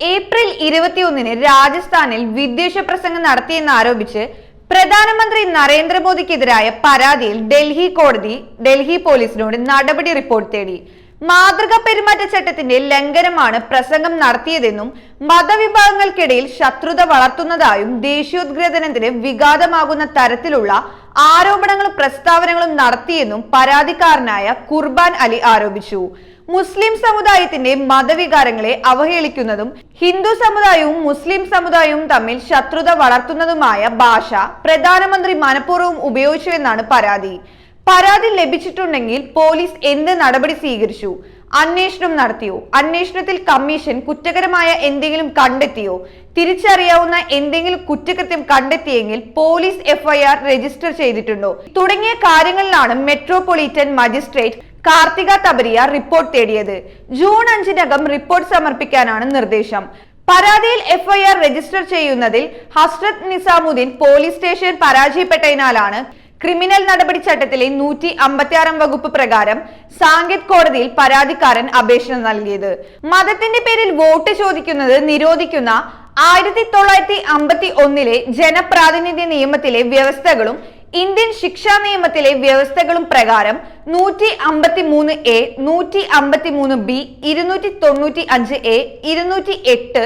April ഇരുപത്തിയൊന്നിന് രാജസ്ഥാനിൽ വിദ്വേഷ പ്രസംഗം നടത്തിയെന്ന് ആരോപിച്ച് പ്രധാനമന്ത്രി നരേന്ദ്രമോദിക്കെതിരായ പരാതിയിൽ ഡൽഹി കോടതി ഡൽഹി പോലീസിനോട് നടപടി റിപ്പോർട്ട് തേടി. മാതൃകാ പെരുമാറ്റച്ചട്ടത്തിന്റെ ലംഘനമാണ് പ്രസംഗം നടത്തിയതെന്നും മതവിഭാഗങ്ങൾക്കിടയിൽ ശത്രുത വളർത്തുന്നതായും ദേശീയോദ്ഗ്രഥനത്തിന് വിഘാതമാകുന്ന തരത്തിലുള്ള ആരോപണങ്ങളും പ്രസ്താവനകളും നടത്തിയെന്നും പരാതിക്കാരനായ കുർബാൻ അലി ആരോപിച്ചു. മുസ്ലിം സമുദായത്തിന്റെ മതവികാരങ്ങളെ അവഹേളിക്കുന്നതും ഹിന്ദു സമുദായവും മുസ്ലിം സമുദായവും തമ്മിൽ ശത്രുത വളർത്തുന്നതുമായ ഭാഷ പ്രധാനമന്ത്രി മനഃപൂർവം ഉപയോഗിച്ചുവെന്നാണ് പരാതി. പരാതി ലഭിച്ചിട്ടുണ്ടെങ്കിൽ പോലീസ് എന്ത് നടപടി സ്വീകരിച്ചു? അന്വേഷണം നടത്തിയോ? അന്വേഷണത്തിൽ കമ്മീഷൻ കുറ്റകരമായ എന്തെങ്കിലും കണ്ടെത്തിയോ? തിരിച്ചറിയാവുന്ന എന്തെങ്കിലും കുറ്റകൃത്യം കണ്ടെത്തിയെങ്കിൽ പോലീസ് എഫ്ഐആർ രജിസ്റ്റർ ചെയ്തിട്ടുണ്ടോ? തുടങ്ങിയ കാര്യങ്ങളിലാണ് metropolitan magistrate Karthika Tabaria report തേടിയത്. ജൂൺ അഞ്ചിനകം റിപ്പോർട്ട് സമർപ്പിക്കാനാണ് നിർദ്ദേശം. പരാതിയിൽ എഫ്ഐആർ രജിസ്റ്റർ ചെയ്യുന്നതിൽ ഹസ്രത് നിസാമുദ്ദീൻ പോലീസ് സ്റ്റേഷൻ പരാജയപ്പെട്ടതിനാലാണ് ക്രിമിനൽ നടപടി ചട്ടത്തിലെ നൂറ്റി അമ്പത്തിയാറാം വകുപ്പ് പ്രകാരം സാങ്കേത് കോടതിയിൽ പരാതിക്കാരൻ അപേക്ഷ നൽകിയത്. മതത്തിന്റെ പേരിൽ വോട്ട് ചോദിക്കുന്നത് നിരോധിക്കുന്ന ആയിരത്തി തൊള്ളായിരത്തി അമ്പത്തി ഒന്നിലെ ജനപ്രാതിനിധ്യ നിയമത്തിലെ വ്യവസ്ഥകളും ഇന്ത്യൻ ശിക്ഷാ നിയമത്തിലെ വ്യവസ്ഥകളും പ്രകാരം നൂറ്റി അമ്പത്തി മൂന്ന് എ നൂറ്റി അമ്പത്തി മൂന്ന് ബി ഇരുന്നൂറ്റി തൊണ്ണൂറ്റി അഞ്ച് എ ഇരുന്നൂറ്റി എട്ട്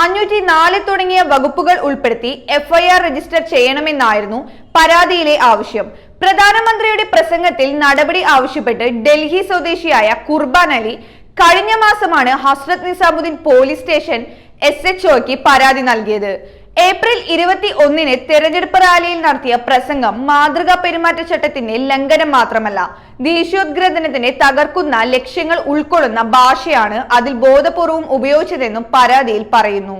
അഞ്ഞൂറ്റി നാല് തുടങ്ങിയ വകുപ്പുകൾ ഉൾപ്പെടുത്തി എഫ്ഐആർ രജിസ്റ്റർ ചെയ്യണമെന്നായിരുന്നു പരാതിയിലെ ആവശ്യം. പ്രധാനമന്ത്രിയുടെ പ്രസംഗത്തിൽ നടപടി ആവശ്യപ്പെട്ട് ഡൽഹി സ്വദേശിയായ കുർബാൻ അലി കഴിഞ്ഞ മാസമാണ് Hazrat Nizamuddin police station S എച്ച്ഒക്ക് പരാതി നൽകിയത്. ഏപ്രിൽ ഇരുപത്തി ഒന്നിന് തെരഞ്ഞെടുപ്പ് റാലിയിൽ നടത്തിയ പ്രസംഗം മാതൃകാ പെരുമാറ്റച്ചട്ടത്തിന്റെ ലംഘനം മാത്രമല്ല ദേശീയോദ്ഗ്രഥനത്തിനെ തകർക്കുന്ന ലക്ഷ്യങ്ങൾ ഉൾക്കൊള്ളുന്ന ഭാഷയാണ് അതിൽ ബോധപൂർവം ഉപയോഗിച്ചതെന്നും പരാതിയിൽ പറയുന്നു.